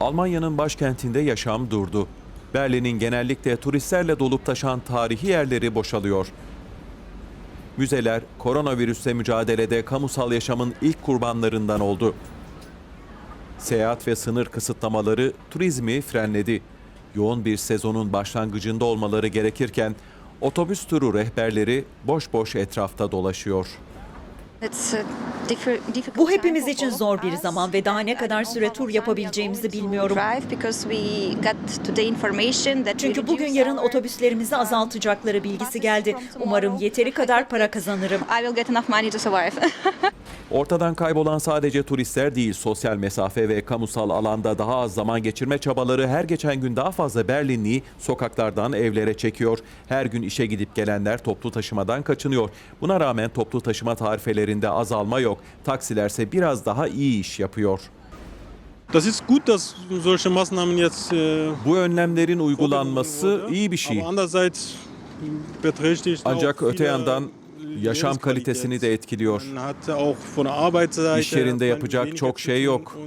Almanya'nın başkentinde yaşam durdu. Berlin'in genellikle turistlerle dolup taşan tarihi yerleri boşalıyor. Müzeler koronavirüsle mücadelede kamusal yaşamın ilk kurbanlarından oldu. Seyahat ve sınır kısıtlamaları turizmi frenledi. Yoğun bir sezonun başlangıcında olmaları gerekirken otobüs turu rehberleri boş boş etrafta dolaşıyor. Bu hepimiz için zor bir zaman ve daha ne kadar süre tur yapabileceğimizi bilmiyorum. Çünkü bugün yarın otobüslerimizi azaltacakları bilgisi geldi. Umarım yeteri kadar para kazanırım. Ortadan kaybolan sadece turistler değil, sosyal mesafe ve kamusal alanda daha az zaman geçirme çabaları her geçen gün daha fazla Berlinliyi sokaklardan evlere çekiyor. Her gün işe gidip gelenler toplu taşımadan kaçınıyor. Buna rağmen toplu taşıma tarifelerinde azalma yok. Taksilerse biraz daha iyi iş yapıyor. Äh, Bu önlemlerin uygulanması iyi bir şey. Ancak öte yandan yaşam kalitesini de etkiliyor. İş yerinde yapacak çok şey yok.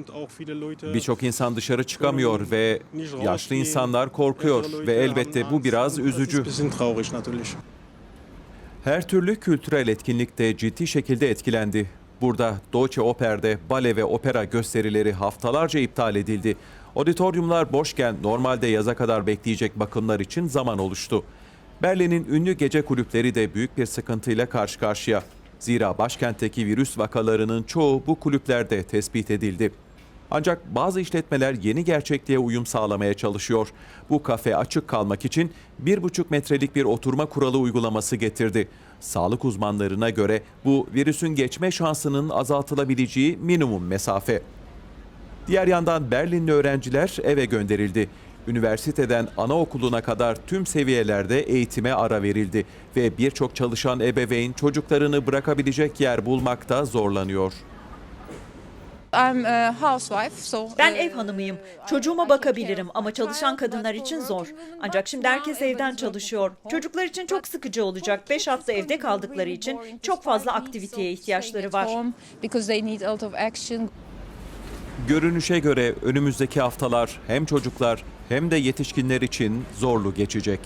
Birçok insan dışarı çıkamıyor ve yaşlı insanlar korkuyor ve elbette bu biraz üzücü. Her türlü kültürel etkinlik de ciddi şekilde etkilendi. Burada Deutsche Oper'de bale ve opera gösterileri haftalarca iptal edildi. Auditoriumlar boşken normalde yaza kadar bekleyecek bakımlar için zaman oluştu. Berlin'in ünlü gece kulüpleri de büyük bir sıkıntıyla karşı karşıya. Zira başkentteki virüs vakalarının çoğu bu kulüplerde tespit edildi. Ancak bazı işletmeler yeni gerçekliğe uyum sağlamaya çalışıyor. Bu kafe açık kalmak için 1,5 metrelik bir oturma kuralı uygulaması getirdi. Sağlık uzmanlarına göre bu virüsün geçme şansının azaltılabileceği minimum mesafe. Diğer yandan Berlinli öğrenciler eve gönderildi. Üniversiteden anaokuluna kadar tüm seviyelerde eğitime ara verildi ve birçok çalışan ebeveyn çocuklarını bırakabilecek yer bulmakta zorlanıyor. I'm a housewife, so Ben ev hanımıyım. Çocuğuma bakabilirim ama çalışan kadınlar için zor. Ancak şimdi herkes evden çalışıyor. Çocuklar için çok sıkıcı olacak. 5 hafta evde kaldıkları için çok fazla aktiviteye ihtiyaçları var. because they need a lot of action. Görünüşe göre önümüzdeki haftalar hem çocuklar hem de yetişkinler için zorlu geçecek.